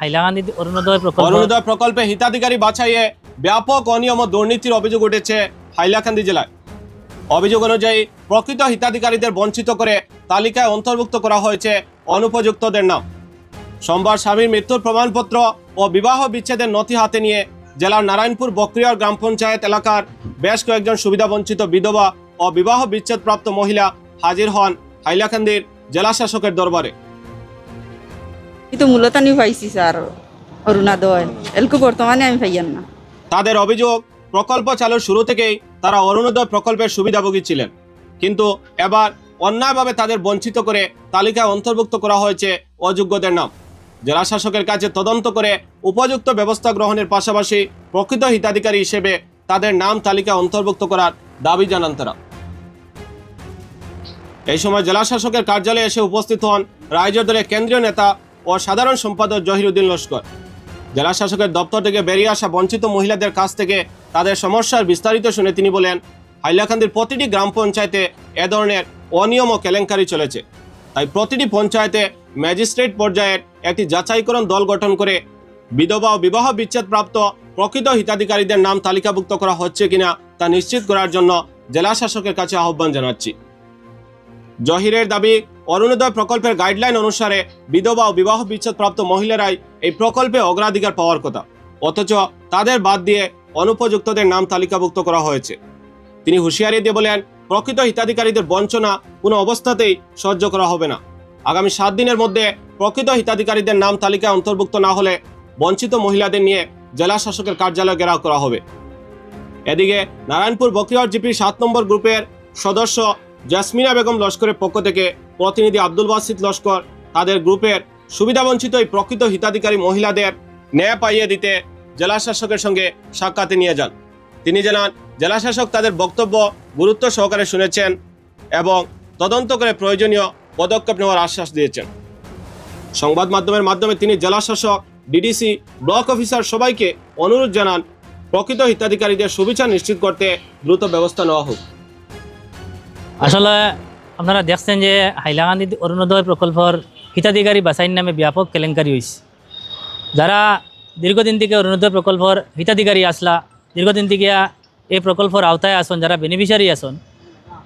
হাইলাকান্দি অরুণোদয় প্রকল্প। অরুণোদয় প্রকল্পে হিতাধিকারী বাছাইয়ে ব্যাপক অনিয়ম ও দুর্নীতির অভিযোগ উঠেছে হাইলাকান্দি জেলায়। অভিযোগ অনুযায়ী, প্রকৃত হিতাধিকারীদের বঞ্চিত করে তালিকায় অন্তর্ভুক্ত করা হয়েছে অনুপযুক্তদের নাম। সোমবার স্বামীর মৃত্যুর প্রমাণপত্র ও বিবাহ বিচ্ছেদের নথি হাতে নিয়ে জেলার নারায়ণপুর বকরিয়ার গ্রাম পঞ্চায়েত এলাকার বেশ কয়েকজন সুবিধাবঞ্চিত বিধবা ও বিবাহ বিচ্ছেদপ্রাপ্ত মহিলা হাজির হন হাইলাকান্দির জেলা শাসকের দরবারে। কিন্তু মূলত আমি পাইছি, স্যার অরুণাদয় এলকু বর্তমানে আমি পাইয়ান না। তাদের অভিযোগ, প্রকল্প চালুর শুরু থেকেই তারা অরুণোদয় প্রকল্পের সুবিধাভোগী ছিলেন কিন্তু এবার অন্যায়ভাবে তাদের বঞ্চিত করে তালিকায় অন্তর্ভুক্ত করা হয়েছে অযোগ্যদের নাম। জেলা শাসকের কাছে তদন্ত করে উপযুক্ত ব্যবস্থা গ্রহণের পাশাপাশি প্রকৃত হিতাধিকারী হিসেবে তাদের নাম তালিকায় অন্তর্ভুক্ত করার দাবি জানান তারা। এই সময় জেলা শাসকের কার্যালয়ে এসে উপস্থিত হন রাইজর কেন্দ্রীয় নেতা ও সাধারণ সম্পাদক জহিরুদ্দিন লস্কর। জেলা শাসকের দপ্তর থেকে বেরিয়ে আসা বঞ্চিত মহিলাদের কাছ থেকে তাদের সমস্যার বিস্তারিত শুনে তিনি বলেন, হাইলাকান্দির প্রতিটি গ্রাম পঞ্চায়েতে এ ধরনের অনিয়ম ও কেলেঙ্কারি চলেছে। তাই প্রতিটি পঞ্চায়েতে ম্যাজিস্ট্রেট পর্যায়ের একটি যাচাইকরণ দল গঠন করে বিধবা ও বিবাহ বিচ্ছেদপ্রাপ্ত প্রকৃত হিতাধিকারীদের নাম তালিকাভুক্ত করা হচ্ছে কিনা তা নিশ্চিত করার জন্য জেলা শাসকের কাছে আহ্বান জানাচ্ছি। জহিরের দাবি অরুণোদয় প্রকল্পের গাইডলাইন অনুসারে বিধবা ও বিবাহ বিচ্ছেদপ্রাপ্ত মহিলারাই এই প্রকল্পে অগ্রাধিকার পাওয়ার কথা। অথচ তাদের বাদ দিয়ে অনুপযুক্তদের নাম তালিকাভুক্ত করা হয়েছে। তিনি হুঁশিয়ারি দিয়ে বলেন, প্রকৃত হিতাধিকারীদের বঞ্চনা কোনো অবস্থাতেই সহ্য করা হবে না। আগামী সাত দিনের মধ্যে প্রকৃত হিতাধিকারীদের নাম তালিকায় অন্তর্ভুক্ত না হলে বঞ্চিত মহিলাদের নিয়ে জেলা শাসকের কার্যালয় ঘেরাও করা হবে। এদিকে নারায়ণপুর বকরিয়ার জিপির সাত নম্বর গ্রুপের সদস্য জাসমিনা বেগম লস্করের পক্ষ থেকে প্রতিনিধি আব্দুল বাসিদ লস্কর তাদের গ্রুপের সুবিধাবঞ্চিত এই প্রকৃত হিতাধিকারী মহিলাদের ন্যায় পাইয়ে দিতে জেলা শাসকের সঙ্গে সাক্ষাতে নিয়ে যান। তিনি জানান জেলা শাসক তাদের বক্তব্য গুরুত্ব সহকারে শুনেছেন এবং তদন্ত করে প্রয়োজনীয় পদক্ষেপ নেওয়ার আশ্বাস দিয়েছেন। সংবাদ মাধ্যমের মাধ্যমে তিনি জেলা শাসক ডিডিসি, ব্লক অফিসার সবাইকে অনুরোধ জানান, প্রকৃত হিতাধিকারীদের সুবিচার নিশ্চিত করতে দ্রুত ব্যবস্থা নেওয়া হোক। আসলে আপনারা দেখছেন যে হাইলাকান্দি অরুণোদয় প্রকল্পর হিতাধিকারী বাছাইয়ের নামে ব্যাপক কেলেঙ্কারি হয়েছে যারা দীর্ঘদিন থেকে অরুণোদয় প্রকল্পর হিতাধিকারী আসলা, দীর্ঘদিন থেকে এই প্রকল্পর আওতায় আসন, যারা বেনিফিশিয়ারি আসন,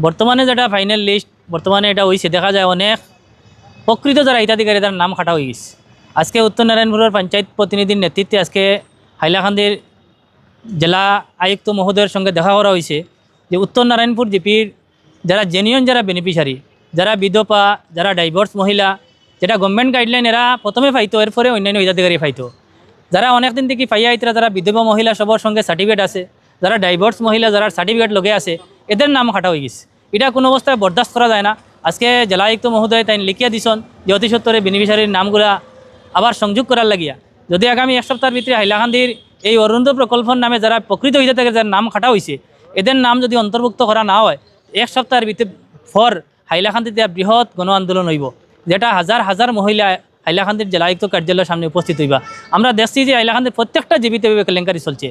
বর্তমানে যেটা ফাইনাল লিস্ট বর্তমানে এটা হয়েছে দেখা যায় অনেক প্রকৃত যারা হিতাধিকারী, তার নাম খাটা হয়ে গেছে। আজকে উত্তর নারায়ণপুরের পঞ্চায়েত প্রতিনিধির নেতৃত্বে আজকে হাইলাকান্দির জেলা আয়ুক্ত মহোদয়ের সঙ্গে দেখা করা হয়েছে যে উত্তর নারায়ণপুর জিপির যারা জেনিয়ন যারা বেনিফিশিয়ারি যারা বিধবা, যারা ডাইভোর্স মহিলা, যেটা গভর্নমেন্ট গাইডলাইন এরা প্রথমে পাইতো, এরপরে অন্যান্য হিতাধিকারী পাইতো। যারা অনেক দিন থেকে পাইয়া আইতরা যারা বিধবা মহিলা সবার সঙ্গে সার্টিফিকেট আছে, যারা ডাইভোর্স মহিলা, যারা সার্টিফিকেট লগে আছে, এদের নাম খাটা হয়ে গেছে। এটা কোনো অবস্থায় বরদাস্ত করা যায় না। আজকে জেলা আয়ুক্ত মহোদয় তাই লিখিয়া দিছন যে অতি সত্তরে বেনিফিশিয়ারির নামগুলা আবার সংযোগ করার লাগিয়া। যদি আগামী এক সপ্তাহের ভিতরে হাইলাকান্দির এই অরুণোদয় প্রকল্পের নামে যারা প্রকৃত হিতাধিকারী যারা নাম খাটা হয়েছে এদের নাম যদি অন্তর্ভুক্ত করা না হয় এক সপ্তাহের ভিতরে ফর হাইলাকান্দিতে বৃহৎ গণ আন্দোলন হইব, যেটা হাজার হাজার মহিলা হাইলাকান্দির জেলা আয়ুক্ত কার্যালয়ের সামনে উপস্থিত হইবা। আমরা দেখছি যে হাইলাকান্দির প্রত্যেকটা জীবিত কেলেঙ্কারি চলছে।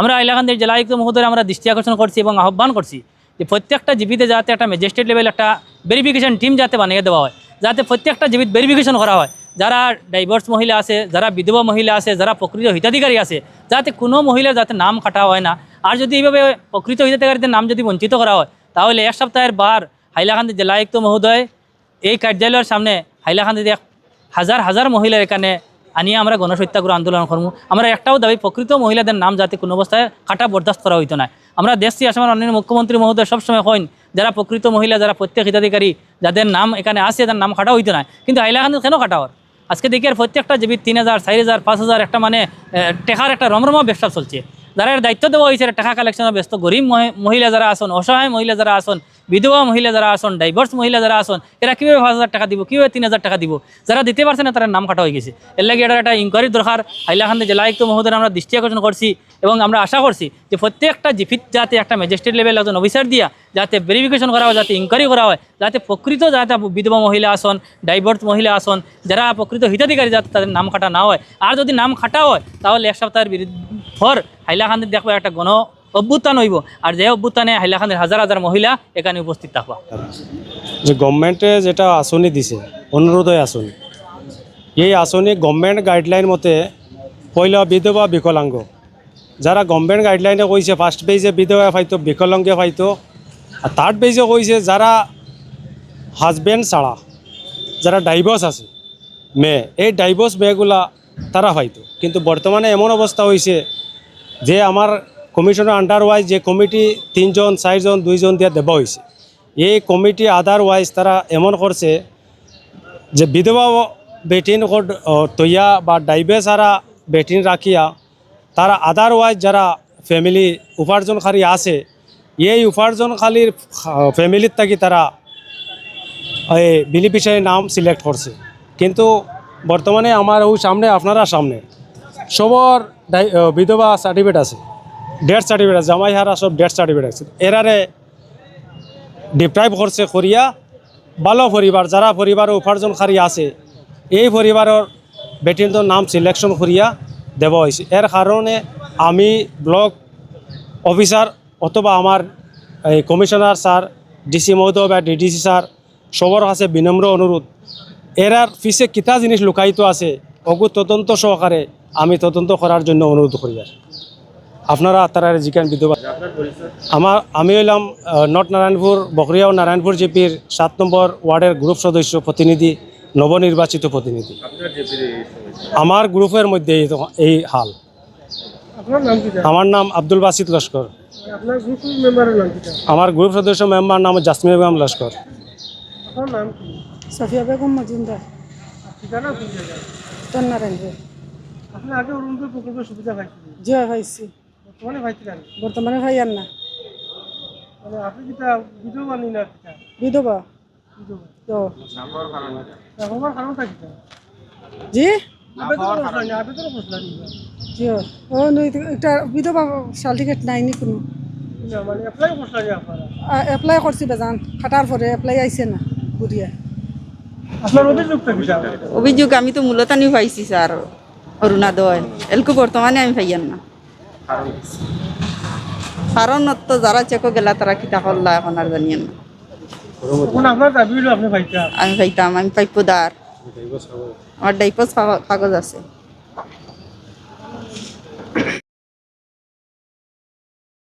আমরা হাইলাকান্দির জেলা আয়ুক্ত মহোদয় আমরা দৃষ্টি আকর্ষণ করছি এবং আহ্বান করছি যে প্রত্যেকটা জীবিতে যাতে একটা ম্যাজিস্ট্রেট লেভেল একটা ভেরিফিকেশন টিম যাতে বানিয়ে দেওয়া হয়, যাতে প্রত্যেকটা জীবিত ভেরিফিকেশন করা হয়। যারা ডাইভোর্স মহিলা আছে, যারা বিধবা মহিলা আছে, যারা প্রকৃত হিতাধিকারী আছে, যাতে কোনো মহিলার যাতে নাম কাটা হয় না। আর যদি এইভাবে প্রকৃত হিতাধিকারীদের নাম যদি বঞ্চিত করা হয় তাহলে এক সপ্তাহের বার হাইলাকান্দি জেলা আয়ুক্ত মহোদয়, এই কার্যালয়ের সামনে হাইলাকান্দিতে হাজার হাজার মহিলা এখানে আনিয়ে আমরা গণসত্যাগ্রহ আন্দোলন করব আমরা একটাও দাবি, প্রকৃত মহিলাদের নাম যাতে কোনো অবস্থায় কাটা বরদাস্ত করা হইতো না। আমরা দেখছি আসামের অন্যান্য মুখ্যমন্ত্রী মহোদয় সবসময় হইন, যারা প্রকৃত মহিলা, যারা প্রত্যেক হিতাধিকারী, যাদের নাম এখানে আসে, তাদের নাম কাটা হইতো না। কিন্তু হাইলাকান্দি কেন কাটা হওয়ার? আজকে দেখি আর প্রত্যেকটা জীবিত তিন হাজার, চার হাজার, পাঁচ হাজার, একটা মানে টেকার একটা রমরমা ব্যবসা চলছে। যারা দায়িত্ব দেওয়া হয়েছে টাকা কালেকশনের ব্যস্ত গরিব মহিলা যারা আসন অসহায় মহিলা যারা আসন বিধবা মহিলা যারা আসন ডাইভোর্স মহিলা যারা আসন এরা কীভাবে পাঁচ হাজার টাকা দিব কীভাবে তিন হাজার টাকা দিব যারা দিতে পারছে না তারা নাম কাটা হয়ে গেছে। এর লাগে এটার একটা ইনকোয়ারি দরকার হাইলাকান্দি জেলা আয়ুক্ত মহোদয় আমরা দৃষ্টি আকর্ষণ করছি এবং আমরা আশা করছি যে প্রত্যেকটা জিপিত যাতে একটা ম্যাজিস্ট্রেট লেভেল একজন অফিসার দিয়া, যাতে ভেরিফিকেশন করা হয়, যাতে ইনকোয়ারি করা হয়, যাতে প্রকৃত যাতে বিধবা মহিলা আসন ডাইভোর্স মহিলা আসন যারা প্রকৃত হিতাধিকারী যাতে তাদের নাম কাটা না হয় আর যদি নাম কাটা হয়, তাহলে এক সপ্তাহের ফর হাইলাকান্দির দেখব একটা গণ অভ্যুত্থান হইব। আর যে অভ্যুত্থানে হাইলাকান্দির হাজার হাজার মহিলা এখানে উপস্থিত থাকবা। যে গভর্নমেন্টে যেটা আসনি দিছে অনুরোধয় আসনি এই আসনে গভর্নমেন্ট গাইডলাইন মতে পয়লা বিধবা বিকলাঙ্গ যারা গভর্নমেন্ট গাইডলাইনে কইছে ফার্স্ট পেজে বিধবা পাইতো বিকলাঙ্গে পাইতো আর থার্ড পেজে কইছে যারা হাজব্যান্ড ছাড়া যারা ডাইভোর্স আছে, মেয়ে, এই ডাইভোর্স মেয়েগুলা তারা পাইতো কিন্তু বর্তমানে এমন অবস্থা হয়েছে যে আমার কমিশনের আন্ডারওয়াইজ যে কমিটি তিনজন চারজন দুইজন দিয়ে দেওয়া হয়েছে এই কমিটি আদারওয়াইজ তারা এমন করছে যে বিধবা বেটিন তৈয়া বা ডাইবে সারা বেটিন রাখিয়া তারা আদারওয়াইজ যারা ফ্যামিলি উপার্জনকারী আছে, এই উপার্জনকারীর ফ্যামিলির থাকি তারা এই বেনিফিশিয়ারি নাম সিলেক্ট করছে কিন্তু বর্তমানে আমার ওই সামনে, আপনারা সামনে। সবর বিধবা সার্টিফিকেট আছে। ডেথ সার্টিফিকেট আছে, জামাই হারা সব ডেথ সার্টিফিকেট আছে। এরারে ডিপ্রাইভ করছে করিয়া ভালো পরিবার, যারা পরিবার উপার্জনকারী আছে, এই পরিবারের বেটির নাম সিলেকশন করিয়া দেওয়া হয়েছে। এর কারণে আমি ব্লক অফিসার অথবা আমার, এই কমিশনার স্যার ডিসি মহোদয় বা ডিডিসি স্যার, সবার কাছে বিনম্র অনুরোধ। এরার পিছে কিতা জিনিস লুকায়িত আছে, অগু তদন্ত সহকারে আমি তদন্ত করার জন্য অনুরোধ করি আর। আপনারা তারা জিকান বিধবা আমার আমি হইলাম নর্থ নারায়ণপুর বকরিয়া ও নারায়ণপুর জিপির সাত নম্বর ওয়ার্ডের গ্রুপ সদস্য প্রতিনিধি নবনির্বাচিত প্রতিনিধি। আমার গ্রুপের মধ্যে এই এই হাল। আমার নাম আব্দুল বাসিদ লস্কর। আপনার গ্রুপ মেম্বারের নাম কিটা আমার গ্রুপ সদস্য মেম্বার নাম জাসমিন বেগম লস্কর। নাম কি? সাফিয়া বেগম মজুমদার। তন্নারায়ণপুর আপনি আগে অরুণোদয় প্রকল্পের সুবিধা পাইছিলেন জয় পাইছি। বর্তমানে পাইছিলেন বর্তমানে ভাইয়ার না। মানে আপনি কিটা বিধবা নি না কিটা বিধবা? তো। জি? আবেদন জি। ও নই একটা বিধবা সার্টিফিকেট নাইনি কোনো। মানে অ্যাপ্লাই করছিলেন আপনারা? এপ্লাই করছি বেজান। খাটার পরে এপ্লাই আইছে না ঘুরিয়া আপনার অভিযোগটা অভিযোগ আমি তো মূলতানি পাইছি স্যার। অরুণাদয় এলকু বর্তমানে আমি পাইয়ান না কারণ তো যারা চেকো গেলা তারা কিতা হল্লা এখন আর জানিয়েন না আমি পাইতাম আমি পাইপদার আমার ডাইপস কাগজ আছে।